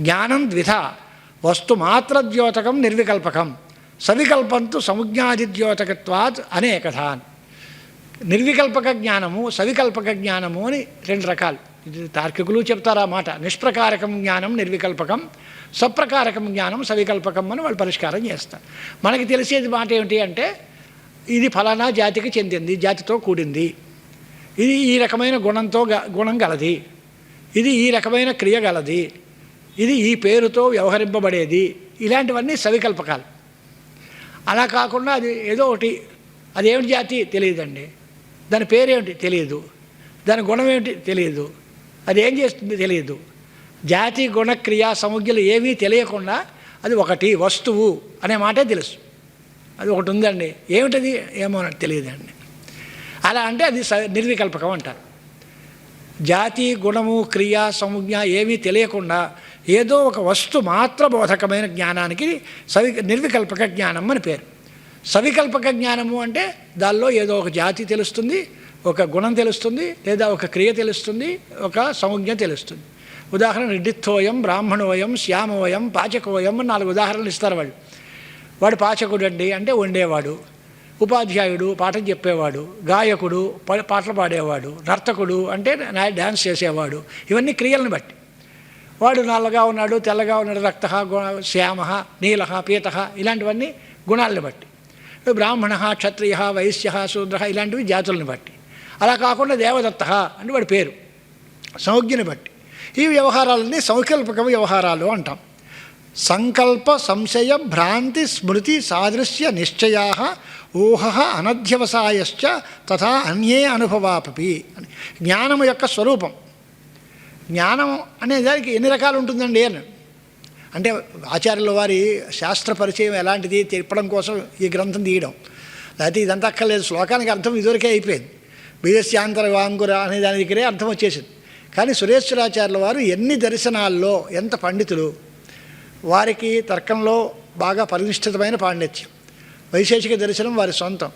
జ్ఞానం ద్విధ. వస్తుమాత్ర ద్యోతకం నిర్వికల్పకం. సవికల్పంతు సముజ్ఞాదిద్యోతకత్వాత్ అనేకథాన్ నిర్వికల్పక జ్ఞానము సవికల్పక జ్ఞానము అని రెండు రకాలు. ఇది తార్కికులు చెప్తారు ఆ మాట. నిష్ప్రకారకం జ్ఞానం నిర్వికల్పకం సప్రకారకం జ్ఞానం సవికల్పకం అని వాళ్ళు పరిష్కారం చేస్తారు. మనకి తెలిసేది మాట ఏమిటి అంటే ఇది ఫలానా జాతికి చెందింది జాతితో కూడింది. ఇది ఈ రకమైన గుణంతో గ- గుణం గలది. ఇది ఈ రకమైన క్రియ గలది. ఇది ఈ పేరుతో వ్యవహరింపబడేది. ఇలాంటివన్నీ సవికల్పకాలు. అలా కాకుండా అది ఏదో ఒకటి అదేమిటి జాతి తెలియదండి. దాని పేరేమిటి తెలియదు. దాని గుణం ఏమిటి తెలియదు. అది ఏం చేస్తుంది తెలియదు. జాతి గుణ క్రియా ఏమీ తెలియకుండా అది ఒకటి వస్తువు అనే మాటే తెలుసు. అది ఒకటి ఉందండి. ఏమిటది? ఏమో నాకు తెలియదండి. అలా అంటే అది స నిర్వికల్పకం అంటారు. జాతి గుణము క్రియా సంజ్ఞ ఏమీ తెలియకుండా ఏదో ఒక వస్తు మాత్ర బోధకమైన జ్ఞానానికి సవి నిర్వికల్పక జ్ఞానం అని పేరు. సవికల్పక జ్ఞానము అంటే దానిలో ఏదో ఒక జాతి తెలుస్తుంది ఒక గుణం తెలుస్తుంది లేదా ఒక క్రియ తెలుస్తుంది ఒక సంజ్ఞ తెలుస్తుంది. ఉదాహరణ రెడ్డిత్వోయం బ్రాహ్మణోయం శ్యామోయం పాచకోయం అని నాలుగు ఉదాహరణలు ఇస్తారు వాళ్ళు. వాడు పాచకుడు అండి అంటే వండేవాడు ఉపాధ్యాయుడు పాఠం చెప్పేవాడు గాయకుడు పాటలు పాడేవాడు నర్తకుడు అంటే డ్యాన్స్ చేసేవాడు. ఇవన్నీ క్రియలను బట్టి. వాడు నల్లగా ఉన్నాడు తెల్లగా ఉన్నాడు రక్త శ్యామ నీల పీత ఇలాంటివన్నీ గుణాలను బట్టి. బ్రాహ్మణ క్షత్రియ వైశ్య శూద్ర ఇలాంటివి జాతులను బట్టి. అలా కాకుండా దేవదత్త అంటే వాడి పేరు. సంజ్ఞని బట్టి. ఈ వ్యవహారాలన్నీ సౌకల్పక వ్యవహారాలు అంటాం. సంకల్ప సంశయ భ్రాంతి స్మృతి సాదృశ్య నిశ్చయా ఊహ అనధ్యవసాయశ్చ తథా అన్యే అనుభవాపి అని. జ్ఞానము యొక్క స్వరూపం. జ్ఞానం అనే దానికి ఎన్ని రకాలు ఉంటుందండి అని. అంటే ఆచార్యుల వారి శాస్త్ర పరిచయం ఎలాంటిది చెప్పడం కోసం ఈ గ్రంథం తీయడం. లేకపోతే ఇదంతా అక్కర్లేదు శ్లోకానికి అర్థం ఇదివరకే అయిపోయింది. బీజస్యాంతర వాంగుర అనే దాని దగ్గరే అర్థం వచ్చేసింది. కానీ సురేశ్వరాచార్యుల వారు ఎన్ని దర్శనాల్లో ఎంత పండితులు వారికి తర్కంలో బాగా పరినిష్ఠితమైన పాండిత్యం. వైశేషిక దర్శనం వారి సొంతం.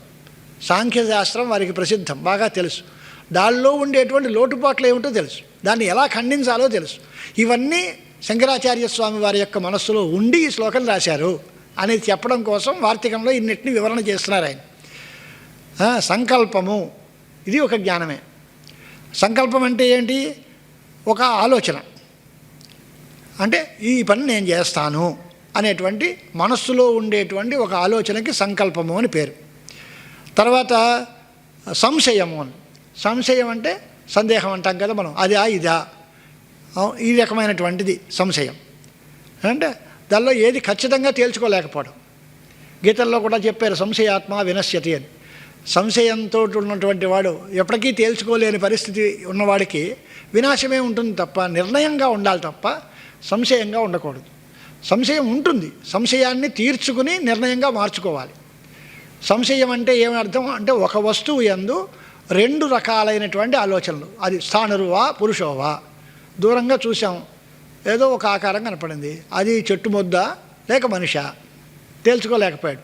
సాంఖ్యశాస్త్రం వారికి ప్రసిద్ధం బాగా తెలుసు. దానిలో ఉండేటువంటి లోటుపాట్లు ఏమిటో తెలుసు. దాన్ని ఎలా ఖండించాలో తెలుసు. ఇవన్నీ శంకరాచార్య స్వామి వారి యొక్క మనస్సులో ఉండి ఈ శ్లోకం రాశారు అనేది చెప్పడం కోసం వార్తికంలో ఇన్నిటిని వివరణ చేస్తున్నారు ఆయన. సంకల్పము. ఇది ఒక జ్ఞానమే. సంకల్పం అంటే ఏంటి? ఒక ఆలోచన. అంటే ఈ పని నేను చేస్తాను అనేటువంటి మనస్సులో ఉండేటువంటి ఒక ఆలోచనకి సంకల్పము అని పేరు. తర్వాత సంశయము అని. సంశయం అంటే సందేహం అంటాం కదా మనం. అదా ఇదా. ఈ రకమైనటువంటిది సంశయం. అంటే దానిలో ఏది ఖచ్చితంగా తేల్చుకోలేకపోవడం. గీతల్లో కూడా చెప్పారు సంశయాత్మ వినశ్యతి అని. సంశయంతో ఉన్నటువంటి వాడు ఎప్పటికీ తేల్చుకోలేని పరిస్థితి ఉన్నవాడికి వినాశమే ఉంటుంది తప్ప నిర్ణయంగా ఉండాలి తప్ప సంశయంగా ఉండకూడదు. సంశయం ఉంటుంది. సంశయాన్ని తీర్చుకుని నిర్ణయంగా మార్చుకోవాలి. సంశయం అంటే ఏమి అర్థం అంటే ఒక వస్తువు యందు రెండు రకాలైనటువంటి ఆలోచనలు. అది స్థానురువా పురుషోవా. దూరంగా చూసాం ఏదో ఒక ఆకారం కనపడింది. అది చెట్టు ముద్ద లేక మనిష. తేల్చుకోలేకపోయాడు.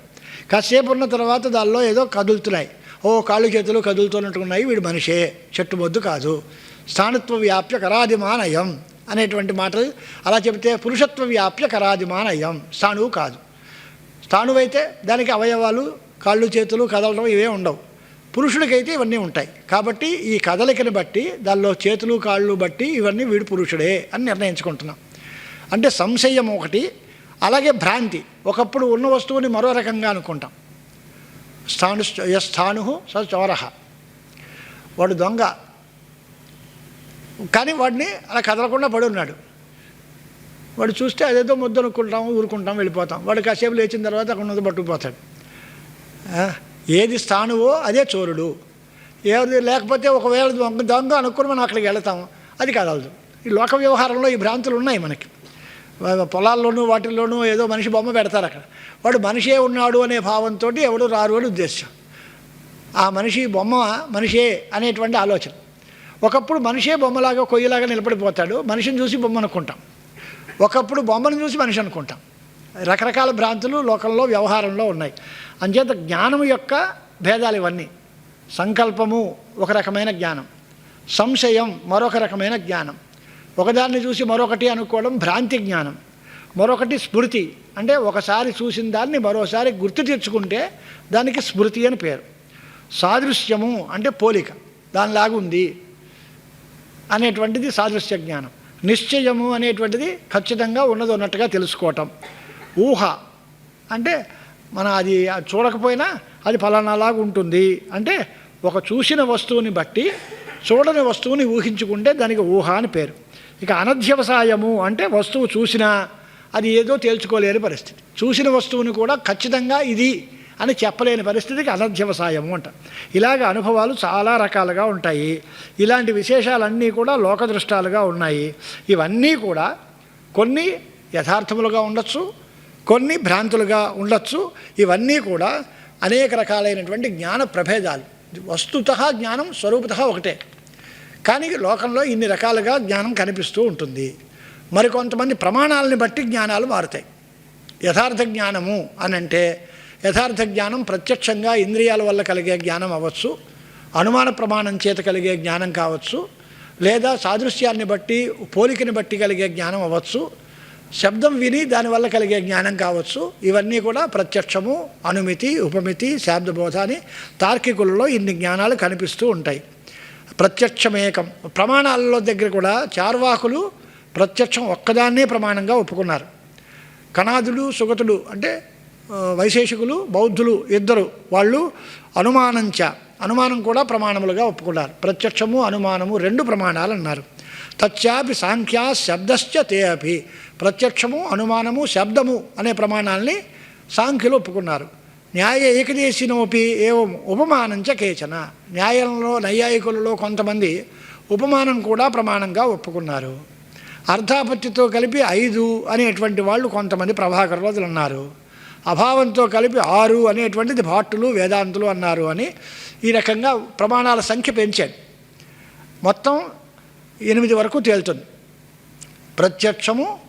కాసేపు ఉన్న తర్వాత దానిలో ఏదో కదులుతున్నాయి. ఓ కాళ్ళు చేతులు కదులుతున్నట్టున్నాయి. వీడు మనిషే. చెట్టు మొద్దు కాదు. స్థానత్వ వ్యాప్య కరాదిమానయం అనేటువంటి మాటలు. అలా చెబితే పురుషత్వ వ్యాప్య కరాదిమానయం స్థాణువు కాదు. స్థాణువైతే దానికి అవయవాలు కాళ్ళు చేతులు కదలడం ఇవే ఉండవు. పురుషుడికైతే ఇవన్నీ ఉంటాయి. కాబట్టి ఈ కదలికని బట్టి దానిలో చేతులు కాళ్ళు బట్టి ఇవన్నీ వీడు పురుషుడే అని నిర్ణయించుకుంటున్నాం. అంటే సంశయం ఒకటి అలాగే భ్రాంతి. ఒకప్పుడు ఉన్న వస్తువుని మరో రకంగా అనుకుంటాం. స్థాను స్థాను స చోర. వాడు దొంగ. కానీ వాడిని అలా కదలకుండా పడి ఉన్నాడు. వాడు చూస్తే అదేదో ముద్ద అనుకుంటాం ఊరుకుంటాం వెళ్ళిపోతాం. వాడు కాసేపు లేచిన తర్వాత అక్కడ ఉన్నది పట్టుకుపోతాడు. ఏది స్థానువో అదే చోరుడు. ఏది లేకపోతే ఒకవేళ దొంగ దొంగ అనుకుని మనం అక్కడికి వెళతాం అది కదలదు ఈ లోక వ్యవహారంలో ఈ భ్రాంతులు ఉన్నాయి మనకి. పొలాల్లోనూ వాటిల్లోనూ ఏదో మనిషి బొమ్మ పెడతారు అక్కడ. వాడు మనిషే ఉన్నాడు అనే భావంతో ఎవడు రారు అని ఉద్దేశం. ఆ మనిషి బొమ్మ మనిషే అనేటువంటి ఆలోచన. ఒకప్పుడు మనిషే బొమ్మలాగా కొయ్యలాగా నిలబడిపోతాడు. మనిషిని చూసి బొమ్మ అనుకుంటాం. ఒకప్పుడు బొమ్మను చూసి మనిషి అనుకుంటాం. రకరకాల భ్రాంతులు లోకంలో వ్యవహారంలో ఉన్నాయి. అంచేత జ్ఞానం యొక్క భేదాలు ఇవన్నీ. సంకల్పము ఒక రకమైన జ్ఞానం. సంశయం మరొక రకమైన జ్ఞానం. ఒకదాన్ని చూసి మరొకటి అనుకోవడం భ్రాంతి జ్ఞానం. మరొకటి స్మృతి. అంటే ఒకసారి చూసిన దాన్ని మరోసారి గుర్తు తెచ్చుకుంటే దానికి స్మృతి అని పేరు. సాదృశ్యము అంటే పోలిక. దానిలాగా ఉంది అనేటువంటిది సాదృశ్య జ్ఞానం. నిశ్చయము అనేటువంటిది ఖచ్చితంగా ఉన్నది ఉన్నట్టుగా తెలుసుకోవటం. ఊహ. అంటే మనం అది చూడకపోయినా అది ఫలానాలాగా ఉంటుంది. అంటే ఒక చూసిన వస్తువుని బట్టి చూడని వస్తువుని ఊహించుకుంటే దానికి ఊహ అని పేరు. ఇక అనధ్యవసాయము అంటే వస్తువు చూసినా అది ఏదో తేల్చుకోలేని పరిస్థితి. చూసిన వస్తువుని కూడా ఖచ్చితంగా ఇది అని చెప్పలేని పరిస్థితికి అనధ్యవసాయము అంట. ఇలాగ అనుభవాలు చాలా రకాలుగా ఉంటాయి. ఇలాంటి విశేషాలన్నీ కూడా లోకదృష్టాలుగా ఉన్నాయి. ఇవన్నీ కూడా కొన్ని యథార్థములుగా ఉండొచ్చు కొన్ని భ్రాంతులుగా ఉండొచ్చు. ఇవన్నీ కూడా అనేక రకాలైనటువంటి జ్ఞాన ప్రభేదాలు. వస్తుత జ్ఞానం స్వరూపత ఒకటే. కానీ లోకంలో ఇన్ని రకాలుగా జ్ఞానం కనిపిస్తూ ఉంటుంది. మరికొంతమంది ప్రమాణాలని బట్టి జ్ఞానాలు మారుతాయి. యథార్థ జ్ఞానము అని అంటే యథార్థ జ్ఞానం ప్రత్యక్షంగా ఇంద్రియాల వల్ల కలిగే జ్ఞానం అవ్వచ్చు. అనుమాన ప్రమాణం చేత కలిగే జ్ఞానం కావచ్చు. లేదా సాదృశ్యాన్ని బట్టి పోలికని బట్టి కలిగే జ్ఞానం అవ్వచ్చు. శబ్దం విని దానివల్ల కలిగే జ్ఞానం కావచ్చు. ఇవన్నీ కూడా ప్రత్యక్షము అనుమితి ఉపమితి శాబ్దబోధ అని తార్కికులలో ఇన్ని జ్ఞానాలు కనిపిస్తూ ఉంటాయి. ప్రత్యక్షమేకం. ప్రమాణాలలో దగ్గర కూడా చార్వాకులు ప్రత్యక్షం ఒక్కదాన్నే ప్రమాణంగా ఒప్పుకున్నారు. కణాదులు సుగతులు అంటే వైశేషికులు బౌద్ధులు ఇద్దరు వాళ్ళు అనుమానంచ అనుమానం కూడా ప్రమాణములుగా ఒప్పుకున్నారు. ప్రత్యక్షము అనుమానము రెండు ప్రమాణాలు అన్నారు. తచ్చాపి సాంఖ్యా శబ్దశ్చ తే అపి. ప్రత్యక్షము అనుమానము శబ్దము అనే ప్రమాణాలని సాంఖ్యులు ఒప్పుకున్నారు. న్యాయ ఏకదేశినోపి ఏవం ఉపమానంచ కేచన. న్యాయంలో నైయాయికులలో కొంతమంది ఉపమానం కూడా ప్రమాణంగా ఒప్పుకున్నారు. అర్ధాపత్తితో కలిపి ఐదు అనేటువంటి వాళ్ళు కొంతమంది ప్రభాకర్ రోజులు అన్నారు. అభావంతో కలిపి ఆరు అనేటువంటిది భాట్టులు వేదాంతులు అన్నారు అని ఈ రకంగా ప్రమాణాల సంఖ్య పెంచాడు మొత్తం ఎనిమిది వరకు తేలుతుంది ప్రత్యక్షము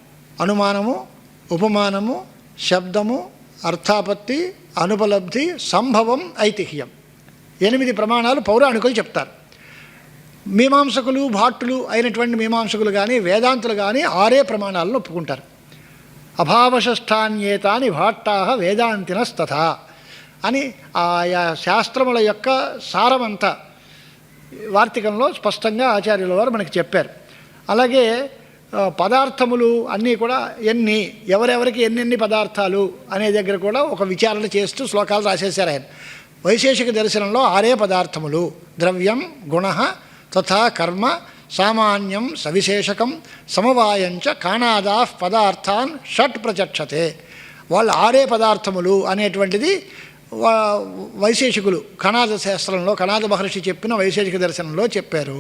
అనుమానము ఉపమానము శబ్దము అర్థాపత్తి అనుపలబ్ధి సంభవం ఐతిహ్యం. ఎనిమిది ప్రమాణాలు పౌరాణికులు చెప్తారు. మీమాంసకులు భాట్టులు అయినటువంటి మీమాంసకులు కానీ వేదాంతులు కానీ ఆరే ప్రమాణాలను ఒప్పుకుంటారు. అభావషష్టాన్యేతాని భాట్టా వేదాంతినస్తథ అని ఆయా శాస్త్రముల యొక్క సారమంతా వార్తికంలో స్పష్టంగా ఆచార్యుల వారు మనకి చెప్పారు. అలాగే పదార్థములు అన్నీ కూడా ఎన్ని ఎవరెవరికి ఎన్నెన్ని పదార్థాలు అనే దగ్గర కూడా ఒక విచారణ చేస్తూ శ్లోకాలు రాసేశారు ఆయన. వైశేషిక దర్శనంలో ఆరే పదార్థములు ద్రవ్యం గుణ తథా కర్మ సామాన్యం సవిశేషకం సమవాయంచ కాణాదా పదార్థాన్ షట్ ప్రచక్షతే. వాళ్ళు ఆరే పదార్థములు అనేటువంటిది వైశేషికులు కణాద శాస్త్రంలో కణాద మహర్షి చెప్పిన వైశేషిక దర్శనంలో చెప్పారు